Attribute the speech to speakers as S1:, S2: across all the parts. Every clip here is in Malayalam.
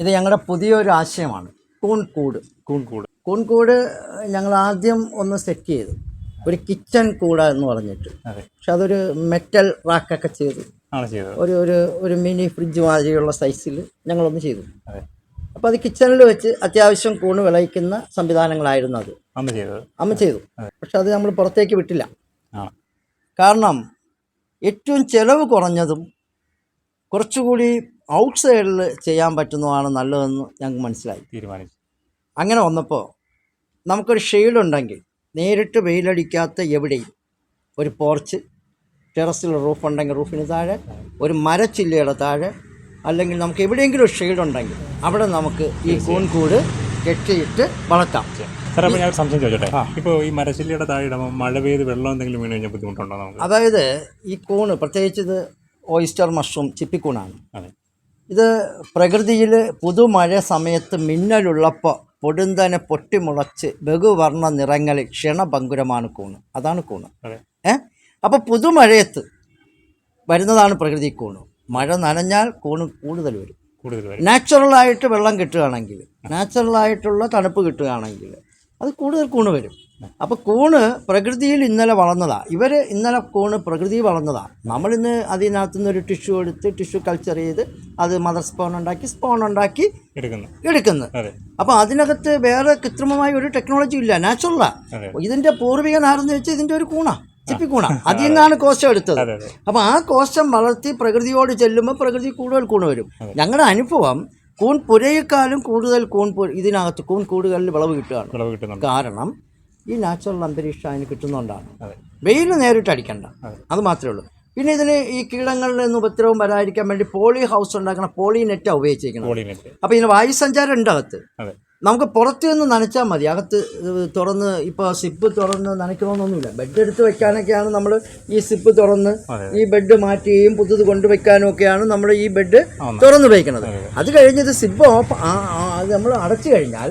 S1: ഇത് ഞങ്ങളുടെ പുതിയൊരു ആശയമാണ്. കൂൺകൂട്.
S2: കൂൺകൂട്.
S1: കൂൺകൂട് ഞങ്ങൾ ആദ്യം ഒന്ന് സെറ്റ് ചെയ്തു. ഒരു കിച്ചൺ കൂട എന്ന് പറഞ്ഞിട്ട്. പക്ഷെ അതൊരു മെറ്റൽ റാക്കൊക്കെ ചെയ്തു. ഒരു ഒരു ഒരു മിനി ഫ്രിഡ്ജ് മാതിരിയുള്ള സൈസിൽ ഞങ്ങളൊന്ന് ചെയ്തു. അപ്പോൾ അത് കിച്ചണിൽ വെച്ച് അത്യാവശ്യം കൂണ് വിളയിക്കുന്ന സംവിധാനങ്ങളായിരുന്നു അത്.
S2: അമ്മ ചെയ്തു
S1: അമ്മ ചെയ്തു. പക്ഷെ അത് നമ്മൾ പുറത്തേക്ക് വിട്ടില്ല. കാരണം ഏറ്റവും ചെലവ് കുറഞ്ഞതും കുറച്ചുകൂടി ഔട്ട് സൈഡിൽ ചെയ്യാൻ പറ്റുന്നതാണ് നല്ലതെന്ന് ഞങ്ങൾക്ക് മനസ്സിലായി.
S2: തീരുമാനിച്ചു.
S1: അങ്ങനെ വന്നപ്പോൾ നമുക്കൊരു ഷെയ്ഡ് ഉണ്ടെങ്കിൽ നേരിട്ട് വെയിലടിക്കാത്ത എവിടെയും ഒരു പോർച്ച് ടെറസിൽ റൂഫ് ഉണ്ടെങ്കിൽ റൂഫിന് താഴെ ഒരു മരച്ചില്ലയുടെ താഴെ അല്ലെങ്കിൽ നമുക്ക് എവിടെയെങ്കിലും ഒരു ഷെയ്ഡ് ഉണ്ടെങ്കിൽ അവിടെ നമുക്ക് ഈ കൂൺകൂട് കെട്ടിയിട്ട് വളർത്താം.
S2: അപ്പോൾ ഞാൻ സംശയം ചോദിച്ചോട്ടെ? ഇപ്പോൾ ഈ മരച്ചില്ലയുടെ താഴെ ഇടുമ്പോൾ മഴ പെയ്ത് വെള്ളം എന്തെങ്കിലും വീണ് കഴിഞ്ഞാൽ ബുദ്ധിമുട്ടുണ്ടോ നമുക്ക്?
S1: അതായത് ഈ കൂണ് പ്രത്യേകിച്ച് ഇത് ഓയിസ്റ്റർ മഷ്റൂം ചിപ്പിക്കൂണാണ്.
S2: അതെ.
S1: ഇത് പ്രകൃതിയിൽ പുതുമഴ സമയത്ത് മിന്നലുള്ളപ്പോൾ പൊടുന്തനെ പൊട്ടിമുളച്ച് ബഹുവർണ നിറങ്ങളിൽ ക്ഷണഭങ്കുരമാണ് കൂണ്. അതാണ് കൂണ്. ഏ? അപ്പോൾ പുതുമഴയത്ത് വരുന്നതാണ് പ്രകൃതി കൂണ്. മഴ നനഞ്ഞാൽ കൂണ് കൂടുതൽ വരും. നാച്ചുറലായിട്ട് വെള്ളം കിട്ടുകയാണെങ്കിൽ നാച്ചുറലായിട്ടുള്ള തണുപ്പ് കിട്ടുകയാണെങ്കിൽ അത് കൂടുതൽ കൂണ് വരും. അപ്പോൾ കൂണ് പ്രകൃതിയിൽ ഇന്നലെ വളർന്നതാണ് ഇവർ ഇന്നലെ കൂണ് പ്രകൃതി വളർന്നതാണ് നമ്മളിന്ന് അതിനകത്തു ഒരു ടിഷ്യൂ എടുത്ത് ടിഷ്യൂ കൾച്ചർ ചെയ്ത് അത് മദർ സ്പോൺ ഉണ്ടാക്കി സ്പോൺ ഉണ്ടാക്കി
S2: എടുക്കുന്നു. എടുക്കുന്നു.
S1: അപ്പോൾ അതിനകത്ത് വേറെ കൃത്രിമമായ ഒരു ടെക്നോളജി ഇല്ല. നാച്ചുറലാണ് ഇതിന്റെ പൂർവികനാരെന്ന് വെച്ചാൽ ഇതിന്റെ ഒരു കൂണാണ് ചിപ്പിക്കൂണ അതിൽ നിന്നാണ് കോശം എടുത്തത്. അപ്പോൾ ആ കോശം വളർത്തി പ്രകൃതിയോട് ചെല്ലുമ്പോൾ പ്രകൃതി കൂടുതൽ കൂണ് വരും. ഞങ്ങളുടെ അനുഭവം കൂൺ പുരയേക്കാളും കൂടുതൽ കൂൺ ഇതിനകത്ത് കൂൺ കൂടുകളിൽ വിളവ് കിട്ടുകയാണ്. കാരണം ഈ നാച്ചുറൽ അന്തരീക്ഷം അതിന് കിട്ടുന്നതുകൊണ്ടാണ് വെയിൽ നേരിട്ട് അടിക്കണ്ട.
S2: അത്
S1: മാത്രമേ ഉള്ളൂ. പിന്നെ ഇതിന് ഈ കീടങ്ങളുടെ ഒന്നും ഉപദ്രവം വരാതിരിക്കാൻ വേണ്ടി പോളി ഹൗസ് ഉണ്ടാക്കുന്ന പോളി നെറ്റാണ് ഉപയോഗിച്ചിരിക്കുന്നത്. അപ്പോൾ ഇതിന് വായുസഞ്ചാരം ഉണ്ട് അകത്ത്. നമുക്ക് പുറത്ത് നിന്ന് നനച്ചാൽ മതി. അകത്ത് തുറന്ന് ഇപ്പോൾ സിപ്പ് തുറന്ന് നനയ്ക്കണമെന്നൊന്നുമില്ല. ബെഡ് എടുത്ത് വെക്കാനൊക്കെയാണ് നമ്മൾ ഈ സിപ്പ് തുറന്ന് ഈ ബെഡ് മാറ്റുകയും പുതുത് കൊണ്ടുവയ്ക്കാനും ഒക്കെയാണ് നമ്മൾ ഈ ബെഡ്. തുറന്ന് വയ്ക്കുന്നത് അത് കഴിഞ്ഞത് സിപ്പ് ഓഫ് അത് നമ്മൾ അടച്ചു കഴിഞ്ഞാൽ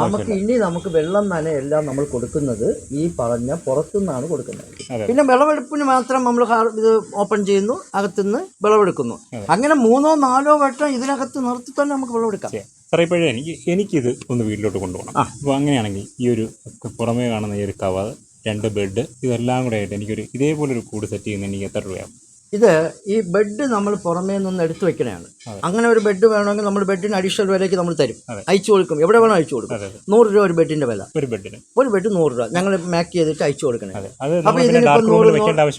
S1: നമുക്ക് ഇനി നമുക്ക് വെള്ളം നനയെല്ലാം നമ്മൾ കൊടുക്കുന്നത് ഈ പറഞ്ഞ പുറത്തുനിന്നാണ് കൊടുക്കുന്നത്. പിന്നെ വിളവെടുപ്പിന് മാത്രം നമ്മൾ ഇത് ഓപ്പൺ ചെയ്യുന്നു അകത്തുനിന്ന് വിളവെടുക്കുന്നു. അങ്ങനെ മൂന്നോ നാലോ വട്ടം ഇതിനകത്ത് നിർത്തി തന്നെ നമുക്ക് വിളവെടുക്കാം.
S2: സാറേ ഇപ്പോഴേ എനിക്ക് എനിക്കിത് ഒന്ന് വീട്ടിലോട്ട് കൊണ്ടുപോകണം. അപ്പോൾ അങ്ങനെയാണെങ്കിൽ ഈ ഒരു പുറമേ കാണുന്ന ഈ ഒരു കവർ രണ്ട് ബെഡ് ഇതെല്ലാം കൂടെ ആയിട്ട് എനിക്കൊരു ഇതേപോലെ ഒരു കൂട് സെറ്റ് ചെയ്യുന്ന എനിക്ക് എത്ര രൂപയാവും?
S1: ഇത് ഈ ബെഡ് നമ്മൾ പുറമേ നിന്ന് എടുത്തു വെക്കണതാണ് അങ്ങനെ ഒരു ബെഡ് വേണമെങ്കിൽ നമ്മൾ ബെഡിന് അഡീഷണൽ വിലയ്ക്ക് നമ്മൾ തരും. അയച്ചു കൊടുക്കും. എവിടെ വേണം അയച്ചു കൊടുക്കും. നൂറ് രൂപ ഒരു ബെഡിന്റെ വില.
S2: ഒരു ബെഡിന്.
S1: ഒരു ബെഡ് നൂറ് രൂപ. ഞങ്ങൾ മാക്ക് ചെയ്തിട്ട് അയച്ചു കൊടുക്കണേ. അപ്പൊ നൂറ്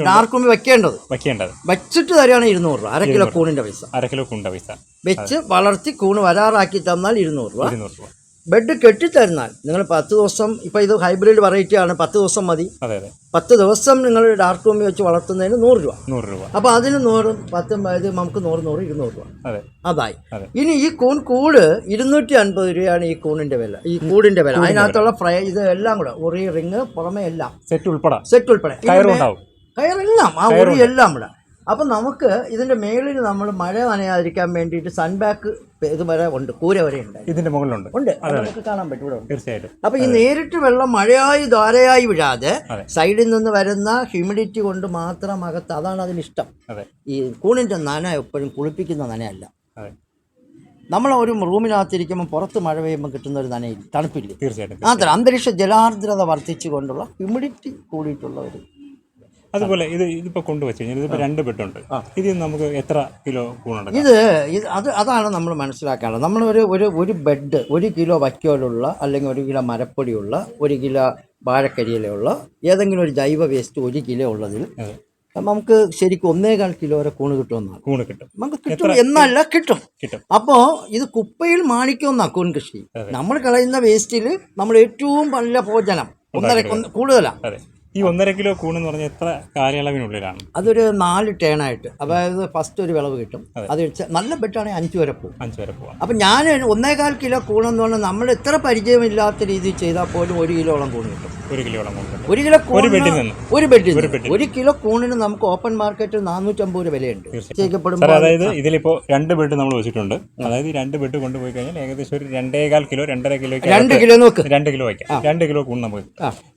S1: ഡാർക്ക് റൂമിൽ വെക്കേണ്ടത്.
S2: വെക്കേണ്ടത്.
S1: വെച്ചിട്ട് തരാണ് ഇരുന്നൂറ് രൂപ. അര കിലോ കൂണിന്റെ പൈസ.
S2: അര കിലോ കൂണിന്റെ പൈസ.
S1: വെച്ച് വളർത്തി കൂണ് വരാറാക്കി തന്നാൽ ഇരുന്നൂറ് രൂപ. ബെഡ് കെട്ടിത്തരുന്നാൽ നിങ്ങൾ പത്ത് ദിവസം ഇപ്പോൾ ഇത് ഹൈബ്രിഡ് വെറൈറ്റി ആണ് പത്ത് ദിവസം മതി.
S2: അതെ അതെ.
S1: പത്ത് ദിവസം നിങ്ങൾ ഡാർക്ക് റൂമിൽ വെച്ച് വളർത്തുന്നതിന് നൂറ് രൂപ.
S2: നൂറ് രൂപ.
S1: അപ്പോൾ അതിന് നൂറും പത്തും ഇത് നമുക്ക് നൂറ് നൂറ് ഇരുന്നൂറ് രൂപ.
S2: അതെ.
S1: അതായി. ഇനി ഈ കൂൺ കൂട് ഇരുന്നൂറ്റി അൻപത് രൂപയാണ് ഈ കൂണിന്റെ വില. ഈ കൂടിന്റെ വില. അതിനകത്തുള്ള ഫ്രൈ ഇത് എല്ലാം കൂടെ ഉറി റിങ് പുറമെ എല്ലാം.
S2: സെറ്റ് ഉൾപ്പെടെ.
S1: സെറ്റ് ഉൾപ്പെടെ. കയറെല്ലാം ആ ഉറി എല്ലാം കൂടെ. അപ്പം നമുക്ക് ഇതിന്റെ മേളിൽ നമ്മൾ മഴ നനയാതിരിക്കാൻ വേണ്ടിയിട്ട് സൺബാക്ക് ഇത് വരെ ഉണ്ട് കൂര വരെ ഉണ്ട്.
S2: ഇതിന്റെ മുകളിലുണ്ട്.
S1: ഉണ്ട്. അത് നമുക്ക് കാണാൻ പറ്റും ഇവിടെ ഉണ്ട്.
S2: തീർച്ചയായിട്ടും.
S1: അപ്പൊ ഈ നേരിട്ട് വെള്ളം മഴയായി ധാരയായി വിഴാതെ സൈഡിൽ നിന്ന് വരുന്ന ഹ്യൂമിഡിറ്റി കൊണ്ട് മാത്രം അകത്ത് അതാണ് അതിന് ഇഷ്ടം.
S2: അതെ.
S1: ഈ കൂണിന്റെ നന എപ്പോഴും കുളിപ്പിക്കുന്ന നനയല്ല. നമ്മൾ ഒരു റൂമിനകത്തിരിക്കുമ്പോൾ പുറത്ത് മഴ പെയ്യുമ്പോൾ കിട്ടുന്ന ഒരു നനയില്ല തണുപ്പില്ല.
S2: തീർച്ചയായിട്ടും
S1: മാത്രം അന്തരീക്ഷ ജലാർദ്രത വർദ്ധിച്ചുകൊണ്ടുള്ള ഹ്യൂമിഡിറ്റി കൂടിയിട്ടുള്ള ഒരു
S2: അതുപോലെ ഇത് ഇതിപ്പോ കൊണ്ടുവച്ച് കഴിഞ്ഞാൽ രണ്ട് ബെഡുണ്ട്. ഇതിൽ നമുക്ക് എത്ര കിലോ കൂണുണ്ട്
S1: ഇത് ഇത് അത് അതാണ് നമ്മൾ മനസ്സിലാക്കേണ്ടത്. നമ്മൾ ഒരു ഒരു ഒരു ബെഡ് ഒരു കിലോ വയ്ക്കോലുള്ള അല്ലെങ്കിൽ ഒരു കിലോ മരപ്പൊടിയുള്ള ഒരു കിലോ വാഴക്കരിയിലുള്ള ഏതെങ്കിലും ഒരു ജൈവ വേസ്റ്റ് ഒരു കിലോ ഉള്ളതിൽ. നമുക്ക് ശരിക്കും ഒന്നേകാൽ കിലോ വരെ കൂണ് കിട്ടുമെന്നാണ്.
S2: കൂണ് കിട്ടും.
S1: നമുക്ക് കിട്ടും എന്നല്ല കിട്ടും.
S2: കിട്ടും.
S1: അപ്പോൾ ഇത് കുപ്പയിൽ മാണിക്കുമെന്നാ കൂൺ കൃഷി. നമ്മൾ കളയുന്ന വേസ്റ്റിൽ നമ്മൾ ഏറ്റവും നല്ല ഭോജനം ഒന്നര ഒന്ന് കൂടുതലാണ്
S2: ഈ ഒന്നര കിലോ കൂൺ എന്ന് പറഞ്ഞാൽ എത്ര കാലയളവിനുള്ളിലാണ്?
S1: അതൊരു നാല് ടേണായിട്ട് അതായത് ഫസ്റ്റ് ഒരു വിളവ് കിട്ടും. അത്. നല്ല ബെറ്റാണെങ്കിൽ അഞ്ച് വരെ പോകും
S2: അഞ്ച് വരെ പോകും
S1: അപ്പം ഞാൻ ഒന്നേകാൽ കിലോ കൂണെന്ന് പറഞ്ഞാൽ നമ്മൾ എത്ര പരിചയമില്ലാത്ത രീതിയിൽ ചെയ്താൽ പോലും ഒരു കിലോളം കൂണ് കിട്ടും.
S2: ഒരു കിലോളം
S1: ഒരു കിലോ ഒരു
S2: ബെഡിൽ നിന്ന്.
S1: ഒരു ബെഡിൽ
S2: ഒരു
S1: കിലോ കൂണിന് നമുക്ക് ഓപ്പൺ മാർക്കറ്റിൽ നാനൂറ്റമ്പത് രൂപ വിലയുണ്ട്.
S2: സാർ
S1: ചെയ്യപ്പെടുമ്പോൾ
S2: അതായത് ഇതിലിപ്പോ രണ്ട് ബെഡ് നമ്മൾ വെച്ചിട്ടുണ്ട്. അതായത് രണ്ട് ബെഡ് കൊണ്ടുപോയി കഴിഞ്ഞാൽ ഏകദേശം ഒരു രണ്ടേകാൽ കിലോ രണ്ടര കിലോ
S1: രണ്ട് കിലോ നോക്ക്.
S2: രണ്ട് കിലോ വയ്ക്കാം രണ്ട് കിലോ കൂൺ നമുക്ക്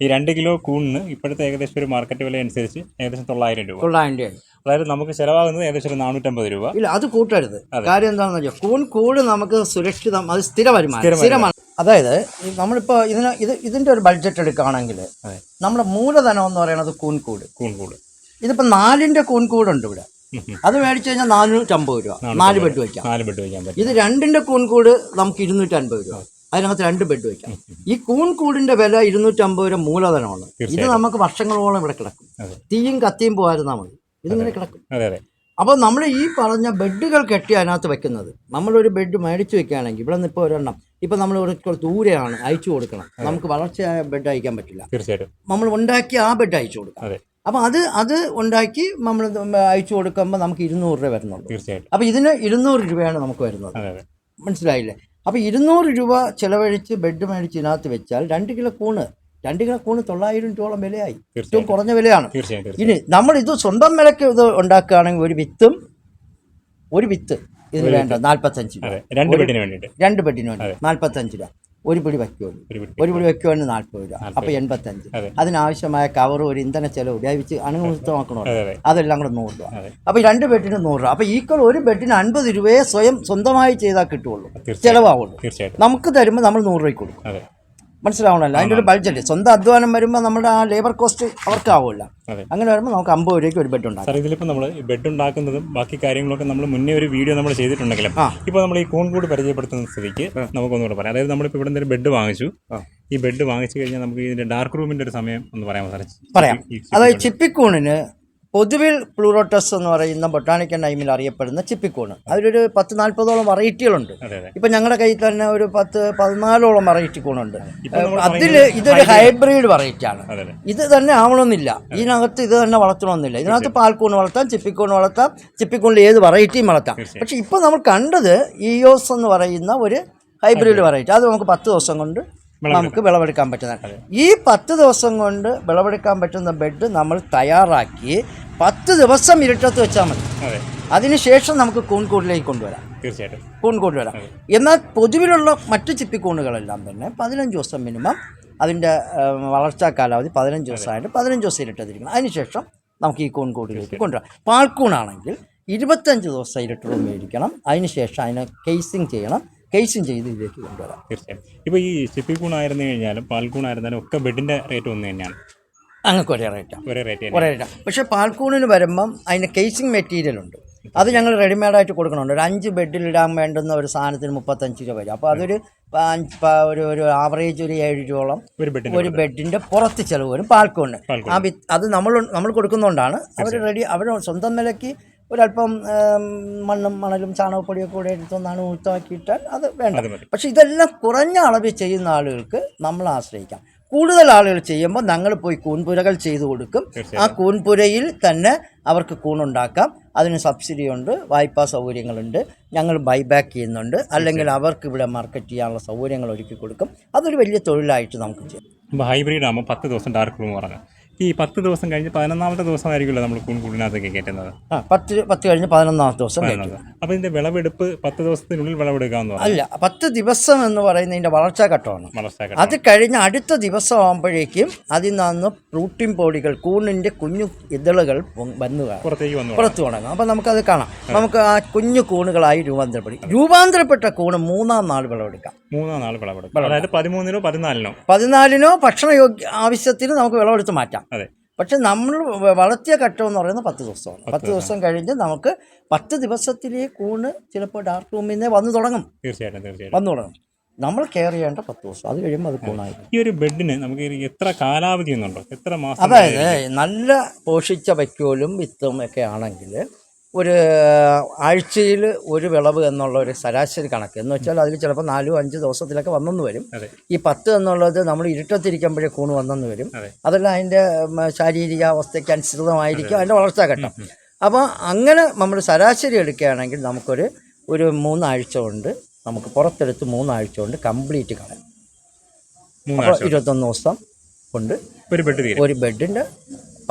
S2: ഈ രണ്ട് കിലോ കൂണിന് ഇപ്പോഴത്തെ ഏകദേശം ഒരു മാർക്കറ്റ് വില അനുസരിച്ച് ഏകദേശം തൊള്ളായിരം രൂപ.
S1: തൊള്ളായിരം രൂപ.
S2: അതായത് നമുക്ക് ചിലവാകുന്നത് ഏകദേശം ഒരു നാനൂറ്റമ്പത് രൂപ.
S1: ഇല്ല അത് കൂട്ടരുത്. കാര്യം എന്താണെന്ന് വെച്ചാൽ കൂൺ കൂട് നമുക്ക് സുരക്ഷിതം അത് സ്ഥിര വരുമാനം സ്ഥിരമാണ്. അതായത് നമ്മളിപ്പോ നമ്മളിപ്പോൾ ഇതിന് ഇത് ഇതിന്റെ ഒരു ബഡ്ജറ്റ് എടുക്കുകയാണെങ്കിൽ. നമ്മുടെ മൂലധനം എന്ന് പറയുന്നത് കൂൺകൂട്
S2: കൂൺകൂട്
S1: ഇതിപ്പോൾ നാലിന്റെ കൂൺകൂടുണ്ട് ഇവിടെ. അത് മേടിച്ചു കഴിഞ്ഞാൽ നാനൂറ്റമ്പത് രൂപ. നാല് ബെഡ് വയ്ക്കാം
S2: നാല് ബെഡ് വയ്ക്കാം
S1: ഇത് രണ്ടിന്റെ കൂൺകൂട് നമുക്ക് ഇരുന്നൂറ്റൻപത് രൂപ. അതിനകത്ത് രണ്ട് ബെഡ് വയ്ക്കാം ഈ കൂൺ കൂടിന്റെ വില ഇരുന്നൂറ്റമ്പത് രൂപ മൂലധനമാണ്. ഇത് നമുക്ക് വർഷങ്ങളോളം ഇവിടെ കിടക്കും. തീയും കത്തിയും പോകാതിരുന്നാൽ മതി. ഇതിങ്ങനെ കിടക്കും. അപ്പോൾ നമ്മൾ ഈ പറഞ്ഞ ബെഡുകൾ കെട്ടി അതിനകത്ത് വെക്കുന്നത്. നമ്മളൊരു ബെഡ് മേടിച്ച് വെക്കുകയാണെങ്കിൽ ഇവിടെ നിന്ന് ഇപ്പോൾ ഒരെണ്ണം ഇപ്പം നമ്മൾ ഒരു ദൂരെയാണ് അയച്ചു കൊടുക്കണം. നമുക്ക് വളർച്ചയായ ബെഡ് അയക്കാൻ പറ്റില്ല.
S2: തീർച്ചയായിട്ടും.
S1: നമ്മൾ ഉണ്ടാക്കി ആ ബെഡ് അയച്ചു കൊടുക്കാം. അപ്പോൾ അത് അത് ഉണ്ടാക്കി നമ്മൾ അയച്ചു കൊടുക്കുമ്പോൾ നമുക്ക് ഇരുന്നൂറ് രൂപ വരുന്നുള്ളൂ.
S2: തീർച്ചയായിട്ടും.
S1: അപ്പോൾ ഇതിന് ഇരുന്നൂറ് രൂപയാണ് നമുക്ക് വരുന്നത്. മനസ്സിലായില്ലേ? അപ്പോൾ ഇരുന്നൂറ് രൂപ ചിലവഴിച്ച് ബെഡ് മേടിച്ച് ഇതിനകത്ത് വെച്ചാൽ രണ്ട് കിലോ കൂണ്. രണ്ട് കിലോ കൂണ് തൊള്ളായിരം രൂപയോളം വിലയായി ഏറ്റവും കുറഞ്ഞ വിലയാണ്. ഇനി നമ്മൾ ഇത് സ്വന്തം വിലക്ക് ഇത് ഉണ്ടാക്കുകയാണെങ്കിൽ ഒരു വിത്തും ഒരു വിത്ത് ഇതിന് വേണ്ട നാൽപ്പത്തഞ്ച് രൂപ.
S2: രണ്ട് ബെഡിന് വേണ്ടിയിട്ട്.
S1: രണ്ട് ബെഡിന് വേണ്ടി നാൽപ്പത്തഞ്ച് രൂപ. ഒരു പിടി വയ്ക്കുള്ളൂ.
S2: ഒരു
S1: പിടി വയ്ക്കുവാണ് നാൽപ്പത് രൂപ. അപ്പോൾ എൺപത്തഞ്ച്.
S2: അതെ.
S1: അതിനാവശ്യമായ കവർ ഒരു ഇന്ധന ചെലവ് ഉപയോഗിച്ച് അണുമുക്തമാക്കണോ
S2: അതെ അതെ.
S1: അതെല്ലാം കൂടെ നൂറ് രൂപ.
S2: അപ്പൊ
S1: അപ്പോൾ രണ്ട് ബെഡിന് നൂറ് രൂപ. അപ്പോൾ ഈക്വൽ ഒരു ബെഡിന് അൻപത് രൂപയെ സ്വയം സ്വന്തമായി ചെയ്താൽ കിട്ടുള്ളൂ
S2: തീർച്ചയായും
S1: നമുക്ക് തരുമ്പോൾ നമ്മൾ നൂറ് രൂപയ്ക്ക് കൊടുക്കും. മനസ്സിലാവണമല്ലോ. അതിന്റെ ഒരു ബഡ്ജറ്റ് സ്വന്തം അധ്വാനം വരുമ്പോൾ നമ്മുടെ ആ ലേബർ കോസ്റ്റ് അവർക്കാവില്ല അങ്ങനെ വരുമ്പോൾ നമുക്ക് അമ്പത് രൂപയ്ക്ക് ഒരു ബെഡ് ഉണ്ടാകും
S2: സാർ ഇതിലിപ്പോൾ നമ്മൾ ബെഡ് ഉണ്ടാക്കുന്നതും ബാക്കി കാര്യങ്ങളൊക്കെ നമ്മൾ മുന്നേ ഒരു വീഡിയോ നമ്മൾ ചെയ്തിട്ടുണ്ടെങ്കിലും. ഇപ്പോൾ നമ്മൾ ഈ കൂൺകൂട് പരിചയപ്പെടുത്തുന്ന സ്ഥിതിക്ക് നമുക്കൊന്നുകൂടെ പറയാം. അതായത് നമ്മളിപ്പോൾ ഇവിടെ നിന്ന് ബെഡ് വാങ്ങിച്ചു. ഈ ബെഡ് വാങ്ങിച്ചു കഴിഞ്ഞാൽ നമുക്ക് ഇതിന്റെ ഡാർക്ക് റൂമിന്റെ ഒരു സമയം ഒന്ന് പറയാമോ സാറേ
S1: പറയാം. അതായത് ചിപ്പിക്കൂണിന് പൊതുവിൽ പ്ലൂറോട്ടസ് എന്ന് പറയുന്ന ബൊട്ടാണിക്കൽ നൈമിൽ അറിയപ്പെടുന്ന ചിപ്പിക്കൂണ്. അതിലൊരു പത്ത് നാൽപ്പതോളം വെറൈറ്റികളുണ്ട്.
S2: ഇപ്പൊ
S1: ഇപ്പം ഞങ്ങളുടെ കയ്യിൽ തന്നെ ഒരു പത്ത് പതിനാലോളം വെറൈറ്റി കൂണുണ്ട്.
S2: ഇപ്പൊ
S1: അതിൽ ഇതൊരു ഹൈബ്രിഡ്. വെറൈറ്റി ആണ്. ഇത് തന്നെ ആവണമെന്നില്ല ഇതിനകത്ത് ഇത് തന്നെ വളർത്തണമെന്നില്ല ഇതിനകത്ത് പാൽക്കൂൺ വളർത്താം ചിപ്പിക്കൂൺ വളർത്താം ചിപ്പിക്കൂണിൽ ഏത് വെറൈറ്റിയും വളർത്താം. പക്ഷെ ഇപ്പോൾ നമ്മൾ കണ്ടത് ഇയോസ് എന്ന് പറയുന്ന ഒരു ഹൈബ്രിഡ്. വെറൈറ്റി. അത് നമുക്ക് പത്ത് ദിവസം കൊണ്ട് നമുക്ക് വിളവെടുക്കാൻ പറ്റുന്ന ഈ പത്ത് ദിവസം കൊണ്ട് വിളവെടുക്കാൻ പറ്റുന്ന ബെഡ് നമ്മൾ തയ്യാറാക്കി പത്ത് ദിവസം ഇരുട്ടത്ത് വെച്ചാൽ മതി. അതിനുശേഷം നമുക്ക് കൂൺകൂടിലേക്ക് കൊണ്ടുവരാം.
S2: തീർച്ചയായിട്ടും.
S1: കൂൺകൂട് വരാം. എന്നാൽ പൊതുവിലുള്ള മറ്റു ചിപ്പിക്കൂണുകളെല്ലാം തന്നെ പതിനഞ്ച് ദിവസം മിനിമം അതിന്റെ വളർച്ചാ കാലാവധി പതിനഞ്ച് ദിവസമായിട്ട് പതിനഞ്ച് ദിവസം ഇരുട്ടത്തിരിക്കണം. അതിനുശേഷം നമുക്ക് ഈ കൂൺകൂടിലേക്ക് കൊണ്ടുവരാം. പാൽക്കൂണാണെങ്കിൽ ഇരുപത്തഞ്ച് ദിവസം ഇരുട്ടുള്ള മേടിക്കണം അതിനുശേഷം അതിനെ കേസിങ് ചെയ്യണം. കേസിങ് ചെയ്ത് ഇതിലേക്ക് കൊണ്ടുവരാം.
S2: തീർച്ചയായും. ഇപ്പോൾ ഈ സിപ്പി കൂണായിരുന്നു കഴിഞ്ഞാലും പാൽക്കൂണായിരുന്നാലും ഒക്കെ ബെഡിന്റെ റേറ്റ് ഒന്ന് തന്നെയാണ്.
S1: അങ്ങക്ക് ഒരേ റേറ്റാണ്
S2: ഒരേ റേറ്റ്
S1: ഒരേ റേറ്റാണ് പക്ഷേ പാൽക്കൂണിന് വരുമ്പം അതിന് കേസിങ് മെറ്റീരിയൽ ഉണ്ട്. അത് ഞങ്ങൾ റെഡിമെയ്ഡായിട്ട് കൊടുക്കണുണ്ട്. ഒരു അഞ്ച് ബെഡിൽ ഇടാൻ വേണ്ടുന്ന ഒരു സാധനത്തിന് മുപ്പത്തഞ്ച് രൂപ വരും. അപ്പോൾ അതൊരു ഒരു ഒരു ആവറേജ് ഒരു ഏഴ് രൂപയോളം
S2: ഒരു
S1: ബെഡിന്റെ പുറത്ത് ചിലവ് വരും പാൽക്കൂണിന് ആ അത് നമ്മൾ നമ്മൾ കൊടുക്കുന്നതുകൊണ്ടാണ് അവർ റെഡി അവർ സ്വന്തം നിലയ്ക്ക് ഒരല്പം മണ്ണും മണലും ചാണകപ്പൊടിയൊക്കെ കൂടെ എടുത്തൊന്നാണ് ഊത്താക്കിയിട്ടാൽ അത് വേണ്ട. പക്ഷെ ഇതെല്ലാം കുറഞ്ഞ അളവിൽ ചെയ്യുന്ന ആളുകൾക്ക് നമ്മൾ ആശ്രയിക്കാം. കൂടുതൽ ആളുകൾ ചെയ്യുമ്പോൾ ഞങ്ങൾ പോയി കൂൺപുരകൾ ചെയ്തു കൊടുക്കും. ആ കൂൺപുരയിൽ തന്നെ അവർക്ക് കൂണുണ്ടാക്കാം. അതിന് സബ്സിഡി ഉണ്ട് വായ്പാ സൗകര്യങ്ങളുണ്ട്. ഞങ്ങൾ ബൈബാക്ക് ചെയ്യുന്നുണ്ട്. അല്ലെങ്കിൽ അവർക്ക് ഇവിടെ മാർക്കറ്റ് ചെയ്യാനുള്ള സൗകര്യങ്ങൾ ഒരുക്കി കൊടുക്കും. അതൊരു വലിയ തൊഴിലായിട്ട് നമുക്ക് ചെയ്യാം.
S2: ഹൈബ്രിഡ് ആകുമ്പോൾ പത്ത് ദിവസം ഡാർക്ക് റൂം ഇറങ്ങാം ഈ പത്ത് ദിവസം കഴിഞ്ഞ് പതിനൊന്നാമത്തെ ദിവസമായിരിക്കുമല്ലോ നമ്മൾ കൂൺകൂടിനകത്തേക്ക് കയറ്റുന്നത്.
S1: ആ പത്ത് പത്ത് കഴിഞ്ഞ് പതിനൊന്നാമത്തെ ദിവസം കയറ്റും.
S2: അപ്പോൾ ഇതിന്റെ വിളവെടുപ്പ് പത്ത് ദിവസത്തിനുള്ളിൽ വിളവെടുക്കാമെന്ന്
S1: അല്ല പത്ത് ദിവസം എന്ന് പറയുന്നതിന്റെ വളർച്ചാ ഘട്ടമാണ്. അത് കഴിഞ്ഞ അടുത്ത ദിവസം ആകുമ്പോഴേക്കും അതിൽ നിന്ന് പ്രോട്ടീൻ പൊടികൾ കൂണിന്റെ കുഞ്ഞു ഇതളുകൾ വന്നു
S2: പുറത്തേക്ക് വന്നു
S1: പുറത്തു തുടങ്ങും അപ്പൊ നമുക്കത് കാണാം. നമുക്ക് ആ കുഞ്ഞു കൂണുകളായി രൂപാന്തരപ്പെടും. രൂപാന്തരപ്പെട്ട കൂണ് മൂന്നാം നാൾ വിളവെടുക്കാം.
S2: മൂന്നാം നാൾ വിളവെടുക്കും. അതായത് പതിമൂന്നിനോ പതിനാലിനോ?
S1: പതിനാലിനോ ഭക്ഷണ യോഗ്യ ആവശ്യത്തിന് നമുക്ക് വിളവെടുത്ത് മാറ്റാം.
S2: അതെ.
S1: പക്ഷെ നമ്മൾ വളർത്തിയ ഘട്ടം എന്ന് പറയുന്നത് പത്ത് ദിവസമാണ്. പത്ത് ദിവസം. കഴിഞ്ഞ് നമുക്ക് പത്ത് ദിവസത്തിലേ കൂണ് ചിലപ്പോൾ ഡാർക്ക് റൂമിൽ നിന്ന് വന്നു തുടങ്ങും.
S2: തീർച്ചയായിട്ടും തീർച്ചയായിട്ടും.
S1: വന്നു തുടങ്ങും. നമ്മൾ കെയർ ചെയ്യേണ്ട പത്ത് ദിവസം. അത് കഴിയുമ്പോൾ അത് കൂണായി
S2: ഈ ഒരു ബെഡിന് നമുക്ക് എത്ര കാലാവധി എന്നുണ്ടോ? എത്ര മാസം
S1: അതായത് നല്ല പോഷിച്ച വയ്ക്കോലും വിത്തും ഒക്കെ ആണെങ്കിൽ ഒരു ആഴ്ചയിൽ ഒരു വിളവ് എന്നുള്ള ഒരു ശരാശരി കണക്ക്. എന്ന് വെച്ചാൽ അതിൽ ചിലപ്പോൾ നാലോ അഞ്ച് ദിവസത്തിലൊക്കെ വന്നെന്ന് വരും. ഈ പത്ത് എന്നുള്ളത് നമ്മൾ ഇരുട്ടത്തിരിക്കുമ്പോഴേ കൂണ് വന്നെന്ന് വരും.
S2: അതെ.
S1: അതെല്ലാം അതിന്റെ ശാരീരിക അവസ്ഥയ്ക്ക് അനുസൃതമായിരിക്കും അതിന്റെ വളർച്ചാ ഘട്ടം. അപ്പോൾ അങ്ങനെ നമ്മൾ ശരാശരി എടുക്കുകയാണെങ്കിൽ നമുക്കൊരു ഒരു മൂന്നാഴ്ച കൊണ്ട് നമുക്ക് പുറത്തെടുത്ത് മൂന്നാഴ്ച കൊണ്ട് കംപ്ലീറ്റ് കളയാം. ഇരുപത്തൊന്ന് ദിവസം കൊണ്ട്
S2: ഒരു ബെഡ്
S1: ഒരു ബെഡിന്റെ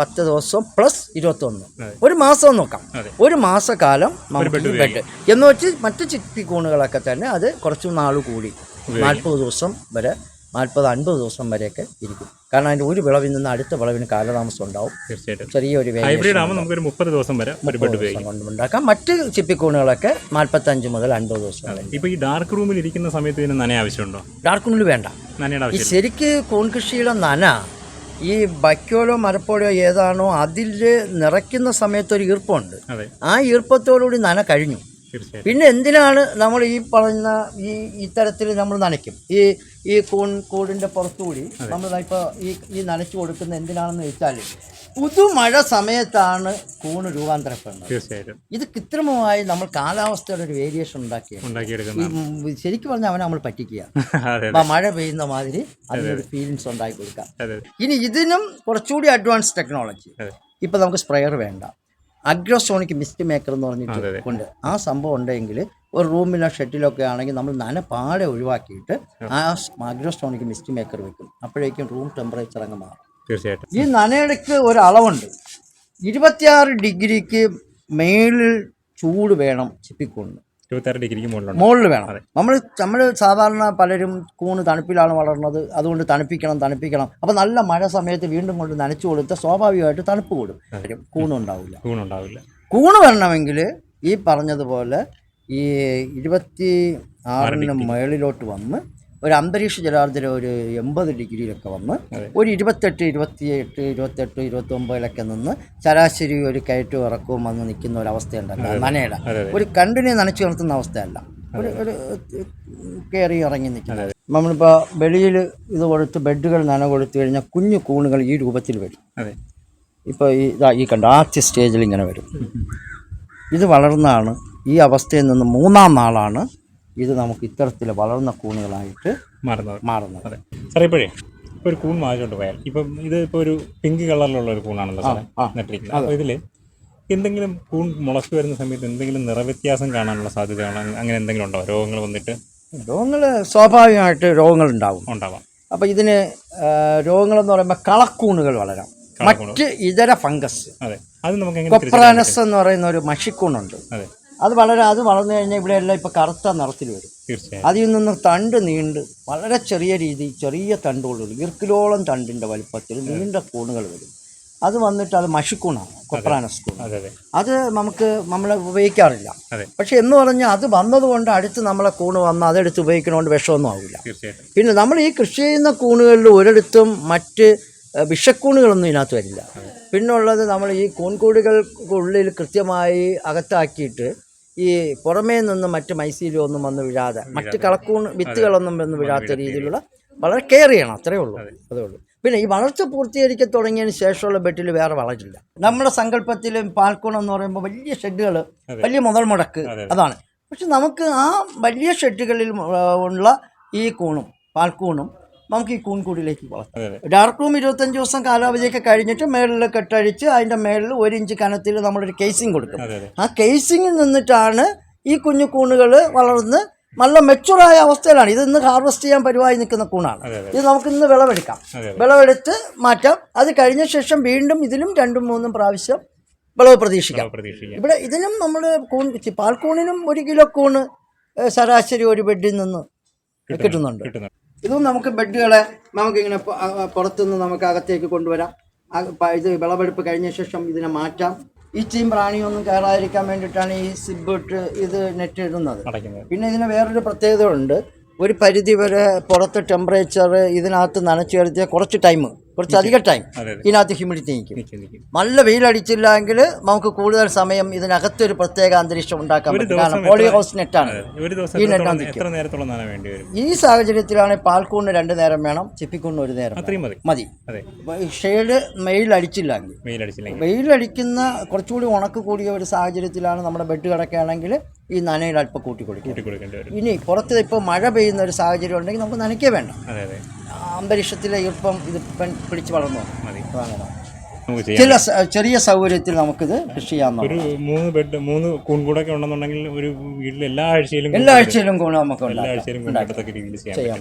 S1: പത്ത് ദിവസം പ്ലസ് ഇരുപത്തൊന്ന്. ഒരു മാസം നോക്കാം. ഒരു മാസക്കാലം നമുക്ക്
S2: ബെഡ്
S1: എന്ന് വെച്ച് മറ്റ് ചിപ്പിക്കൂണുകളൊക്കെ തന്നെ അത് കുറച്ച് നാൾ കൂടി നാൽപ്പത് ദിവസം വരെ നാൽപ്പത് അൻപത് ദിവസം വരെയൊക്കെ ഇരിക്കും. കാരണം അതിന്റെ ഒരു വിളവിൽ നിന്ന് അടുത്ത വിളവിന് കാലതാമസം ഉണ്ടാവും.
S2: തീർച്ചയായിട്ടും.
S1: ചെറിയൊരു ഒരു
S2: ഹൈബ്രിഡ് ആകുമ്പോൾ നമുക്കൊരു മുപ്പത് ദിവസം വരെ മുപ്പത് ഉപയോഗിക്കാം
S1: കൊണ്ട് ഉണ്ടാക്കാം. മറ്റ് ചിപ്പിക്കൂണുകളൊക്കെ നാൽപ്പത്തഞ്ച് മുതൽ അൻപത് ദിവസം
S2: ഇപ്പോൾ ഈ ഡാർക്ക് റൂമിൽ ഇരിക്കുന്ന സമയത്ത് ഇതിന് നന ആവശ്യമുണ്ടോ?
S1: ഡാർക്ക് റൂമിൽ വേണ്ട.
S2: നനയുടെ
S1: ശരിക്ക് കൂൺ കൃഷിയുടെ നന ഈ ബക്കോലോ മരപ്പോലോ ഏതാണോ അതിൽ നിറയ്ക്കുന്ന സമയത്ത് ഒരു ഈർപ്പമുണ്ട് ആ ഈർപ്പത്തോടുകൂടി നന കഴിഞ്ഞു. പിന്നെ എന്തിനാണ് നമ്മൾ ഈ പറയുന്ന ഈ ഇത്തരത്തിൽ നമ്മൾ നനയ്ക്കും? ഈ ഈ കൂൺ കൂടിന്റെ പുറത്തുകൂടി നമ്മൾ ഇപ്പോൾ ഈ ഈ നനച്ചു കൊടുക്കുന്ന എന്തിനാണെന്ന് വെച്ചാൽ പുതുമഴ സമയത്താണ് കൂണ് രൂപാന്തരപ്പെടുന്നത്.
S2: തീർച്ചയായിട്ടും.
S1: ഇത് കൃത്രിമമായി നമ്മൾ കാലാവസ്ഥയുടെ ഒരു വേരിയേഷൻ ഉണ്ടാക്കിയ ശരിക്കും പറഞ്ഞാൽ അവനെ നമ്മൾ പറ്റിക്കുക. മഴ പെയ്യുന്ന മാതിരി അതിനൊരു ഫീലിങ്സ് ഉണ്ടാക്കി കൊടുക്കാം. ഇനി ഇതിനും കുറച്ചുകൂടി അഡ്വാൻസ് ടെക്നോളജി ഇപ്പൊ നമുക്ക് സ്പ്രെയർ വേണ്ട. അഗ്രോസോണിക് മിസ്റ്റ് മേക്കർ എന്ന് പറഞ്ഞിട്ട്. കൊണ്ട് ആ സംഭവം ഉണ്ടെങ്കിൽ ഒരു റൂമിലോ ഷെഡിലൊക്കെ ആണെങ്കിൽ നമ്മൾ നന പാടെ ഒഴിവാക്കിയിട്ട് ആ. അഗ്രോസോണിക് മിസ്റ്റ് മേക്കർ വെക്കും. അപ്പോഴേക്കും റൂം ടെമ്പറേച്ചർ അങ്ങ് മാറും.
S2: തീർച്ചയായിട്ടും.
S1: ഈ നനയടയ്ക്ക് ഒരു അളവുണ്ട് ഇരുപത്തിയാറ് ഡിഗ്രിക്ക് മേളിൽ ചൂട് വേണം ചിപ്പിക്കൂണിന്
S2: ഇരുപത്തിയാറ് ഡിഗ്രിക്ക്
S1: മുകളിൽ വേണം. നമ്മൾ നമ്മൾ സാധാരണ പലരും കൂണ് തണുപ്പിലാണ് വളർന്നത്. അതുകൊണ്ട് തണുപ്പിക്കണം തണുപ്പിക്കണം. അപ്പോൾ നല്ല മഴ സമയത്ത് വീണ്ടും കൊണ്ട് നനച്ചു കൊടുത്ത സ്വാഭാവികമായിട്ട് തണുപ്പ് കൂടും. കൂണുണ്ടാവില്ല
S2: കൂണുണ്ടാവില്ല.
S1: കൂണ് വരണമെങ്കിൽ ഈ പറഞ്ഞതുപോലെ ഈ ഇരുപത്തി ആറിന് മുകളിലോട്ട് വന്ന് ഒരു അന്തരീക്ഷ ജലാർദ്ര ഒരു എൺപത് ഡിഗ്രിയിലൊക്കെ വന്ന്. ഒരു ഇരുപത്തെട്ട് ഇരുപത്തിയെട്ട് ഇരുപത്തെട്ട് ഇരുപത്തൊമ്പതിലൊക്കെ നിന്ന് ശരാശരി ഒരു കയറ്റവും ഇറക്കവും വന്ന് നിൽക്കുന്ന ഒരു അവസ്ഥയുണ്ടല്ലോ നനയുടെ. ഒരു കണ്ടിന്യൂ നനച്ചു നിർത്തുന്ന അവസ്ഥയല്ല. ഒരു ഒരു കയറി ഇറങ്ങി നിൽക്കുന്നത് നമ്മളിപ്പോൾ വെളിയിൽ ഇത് കൊടുത്ത് ബെഡുകൾ നന കൊടുത്തു കഴിഞ്ഞാൽ കുഞ്ഞു കൂണുകൾ ഈ രൂപത്തിൽ വരും. ഇപ്പോൾ ഈ ഇതാ ഈ കണ്ട ആദ്യ സ്റ്റേജിൽ ഇങ്ങനെ വരും. ഇത് വളർന്നാണ് ഈ അവസ്ഥയിൽ നിന്ന് മൂന്നാം നാളാണ് ഇത് നമുക്ക് ഇത്തരത്തിൽ വളർന്ന കൂണുകളായിട്ട്
S2: മാറുന്നത്.
S1: മാറുന്നത്.
S2: അതെ. സാറേ ഇപ്പോഴേ ഇപ്പോൾ ഒരു കൂൺ വാങ്ങിച്ചോണ്ട് പോയാൽ ഇപ്പം ഇത് ഇപ്പോൾ ഒരു പിങ്ക് കളറിലുള്ള ഒരു കൂണാണല്ലോ സാറേ
S1: ആ.
S2: നട്ടിരിക്കുന്നത്. അപ്പോൾ ഇതിൽ എന്തെങ്കിലും കൂൺ മുളച്ചു വരുന്ന സമയത്ത് എന്തെങ്കിലും നിറവ്യത്യാസം കാണാനുള്ള സാധ്യതയാണ് അങ്ങനെ എന്തെങ്കിലും ഉണ്ടോ? രോഗങ്ങൾ വന്നിട്ട്
S1: രോഗങ്ങൾ സ്വാഭാവികമായിട്ട് രോഗങ്ങൾ ഉണ്ടാവും.
S2: ഉണ്ടാവാം
S1: അപ്പോൾ ഇതിന് രോഗങ്ങൾ രോഗങ്ങളെന്ന് പറയുമ്പോൾ കളക്കൂണുകൾ വളരാം. മറ്റ് ഇതര ഫംഗസ്.
S2: അതെ. അത് നമുക്ക്
S1: കൊപ്രാനസ് എന്ന് പറയുന്ന ഒരു മഷിക്കൂണുണ്ട്?
S2: അതെ.
S1: അത് വളരെ അത് വളർന്നു കഴിഞ്ഞാൽ ഇവിടെ എല്ലാം ഇപ്പോൾ കറുത്ത നിറത്തിൽ വരും. അതിൽ നിന്ന് തണ്ട് നീണ്ട് വളരെ ചെറിയ രീതി ചെറിയ തണ്ടുകൾ ഇർക്കിലോളം തണ്ടിന്റെ വലുപ്പത്തിൽ നീണ്ട കൂണുകൾ വരും. അത് വന്നിട്ട് അത് മഷിക്കൂണാണ് കൊപ്രാന സ്കൂൺ
S2: അതെ
S1: നമുക്ക് നമ്മൾ ഉപയോഗിക്കാറില്ല. പക്ഷെ എന്ന് പറഞ്ഞാൽ അത് വന്നതുകൊണ്ട് അടുത്ത് നമ്മളെ കൂണ് വന്ന് അതെടുത്ത് ഉപയോഗിക്കണോണ്ട് വിഷമൊന്നും ആവില്ല. പിന്നെ നമ്മൾ ഈ കൃഷി ചെയ്യുന്ന കൂണുകളിൽ ഒരിടത്തും മറ്റ് വിഷക്കൂണുകളൊന്നും ഇതിനകത്ത് വരില്ല. പിന്നുള്ളത് നമ്മൾ ഈ കൂൺകൂടുകൾക്കുള്ളിൽ കൃത്യമായി അകത്താക്കിയിട്ട് ഈ പുറമേ നിന്ന് മറ്റ് മൈസീലോ ഒന്നും വന്ന് വീഴാതെ. മറ്റ് കളക്കൂൺ വിത്തുകളൊന്നും വന്ന് വീഴാത്ത രീതിയിലുള്ള വളരെ കെയർ ചെയ്യണം അത്രേ ഉള്ളൂ. അതേ. ഉള്ളൂ. പിന്നെ ഈ വളർച്ച പൂർത്തീകരിക്കാൻ തുടങ്ങിയതിന് ശേഷമുള്ള ബെഡിൽ വേറെ വളരില്ല നമ്മുടെ സങ്കല്പത്തിലും പാൽക്കൂണം എന്ന് പറയുമ്പോൾ വലിയ ഷെഡുകൾ വലിയ മുതൽ മുടക്ക് അതാണ്. പക്ഷെ നമുക്ക് ആ വലിയ ഷെഡുകളിൽ ഉള്ള ഈ കൂണും പാൽക്കൂണും നമുക്ക് ഈ കൂൺകൂടിലേക്ക് വളർത്താം ഡാർക്ക് റൂം ഇരുപത്തഞ്ച് ദിവസം കാലാവധിയൊക്കെ കഴിഞ്ഞിട്ട് മേളിൽ കെട്ടഴിച്ച് അതിന്റെ മേളിൽ ഒരു ഇഞ്ച് കനത്തിൽ നമ്മളൊരു കേസിങ് കൊടുക്കും. ആ കേസിങ്ങിൽ നിന്നിട്ടാണ് ഈ കുഞ്ഞു കൂണുകൾ വളർന്ന് നല്ല മെച്ചുറായ അവസ്ഥയിലാണ്. ഇത് ഇന്ന് ഹാർവെസ്റ്റ് ചെയ്യാൻ പരിവായി നിൽക്കുന്ന കൂണാണ്. ഇത് നമുക്ക് ഇന്ന് വിളവെടുക്കാം വിളവെടുത്ത് മാറ്റാം. അത് കഴിഞ്ഞ ശേഷം വീണ്ടും ഇതിലും രണ്ടും മൂന്നും പ്രാവശ്യം വിളവ് പ്രതീക്ഷിക്കാം. ഇവിടെ ഇതിനും നമ്മൾ കൂൺ പാൽക്കൂണിനും ഒരു കിലോ കൂണ് ശരാശരി ഒരു ബെഡിൽ നിന്ന് കിട്ടുന്നുണ്ട്. ഇതും നമുക്ക് ബെഡുകളെ നമുക്കിങ്ങനെ പുറത്തുനിന്ന് നമുക്ക് അകത്തേക്ക് കൊണ്ടുവരാം. ഇത് വിളവെടുപ്പ് കഴിഞ്ഞ ശേഷം ഇതിനെ മാറ്റാം. ഈച്ചയും പ്രാണിയൊന്നും കയറാതിരിക്കാൻ വേണ്ടിയിട്ടാണ് ഈ സിബ് ഇട്ട് ഇത് നെറ്റ് ഇടുന്നത്. പിന്നെ ഇതിന് വേറൊരു പ്രത്യേകത ഉണ്ട് ഒരു പരിധി വരെ പുറത്ത് ടെമ്പറേച്ചർ ഇതിനകത്ത് നനച്ചു കിടത്തിയാൽ കുറച്ച് ടൈം കുറച്ച് അധികം ടൈം ഇതിനകത്ത് ഹ്യൂമിഡിറ്റി നിൽക്കും. നല്ല വെയിലടിച്ചില്ല എങ്കിൽ നമുക്ക് കൂടുതൽ സമയം ഇതിനകത്തൊരു പ്രത്യേക അന്തരീക്ഷം ഉണ്ടാക്കാൻ
S2: ഒരു
S1: പറ്റും. കാരണം പോളി ഹൗസ് നെറ്റാണ്
S2: ഒരു
S1: ഈ
S2: നെറ്റാണ്
S1: ഈ സാഹചര്യത്തിലാണ് പാൽക്കൂണിന് രണ്ട് നേരം വേണം ചിപ്പിക്കൂണിന് ഒരു നേരം
S2: മതി.
S1: ഷെയ്ഡ് മെയിലടിച്ചില്ലെങ്കിൽ
S2: വെയിലടിച്ചില്ലെങ്കിൽ.
S1: വെയിലടിക്കുന്ന കുറച്ചുകൂടി ഉണക്ക് കൂടിയ ഒരു സാഹചര്യത്തിലാണ് നമ്മുടെ ബെഡ് കിടക്കുകയാണെങ്കിൽ ഈ നനയിൽ അല്പം കൂട്ടി കൊടുക്കും
S2: കൂട്ടി കൊടുക്കേണ്ടി
S1: ഇനി പുറത്ത് ഇപ്പോൾ മഴ പെയ്യുന്ന ഒരു സാഹചര്യം ഉണ്ടെങ്കിൽ നമുക്ക് നനയ്ക്കേ വേണ്ട. അന്തരീക്ഷത്തിലെ ഈർപ്പം ഇത് പെൺ- പിടിച്ച് വളർന്നു?
S2: മതി.
S1: അതാണ്
S2: നമുക്ക് ചെയ്യാം.
S1: ചില ചെറിയ സൗകര്യത്തിൽ നമുക്കിത് കൃഷി ചെയ്യാം
S2: ഒരു മൂന്ന് ബെഡ് മൂന്ന് കൂൺകൂടൊക്കെ ഉണ്ടെന്നുണ്ടെങ്കിൽ ഒരു വീട്ടിൽ എല്ലാ ആഴ്ചയിലും
S1: എല്ലാ ആഴ്ചയിലും ഗുണം നമുക്ക്
S2: എല്ലാ ആഴ്ചയിലും
S1: ചെയ്യാം.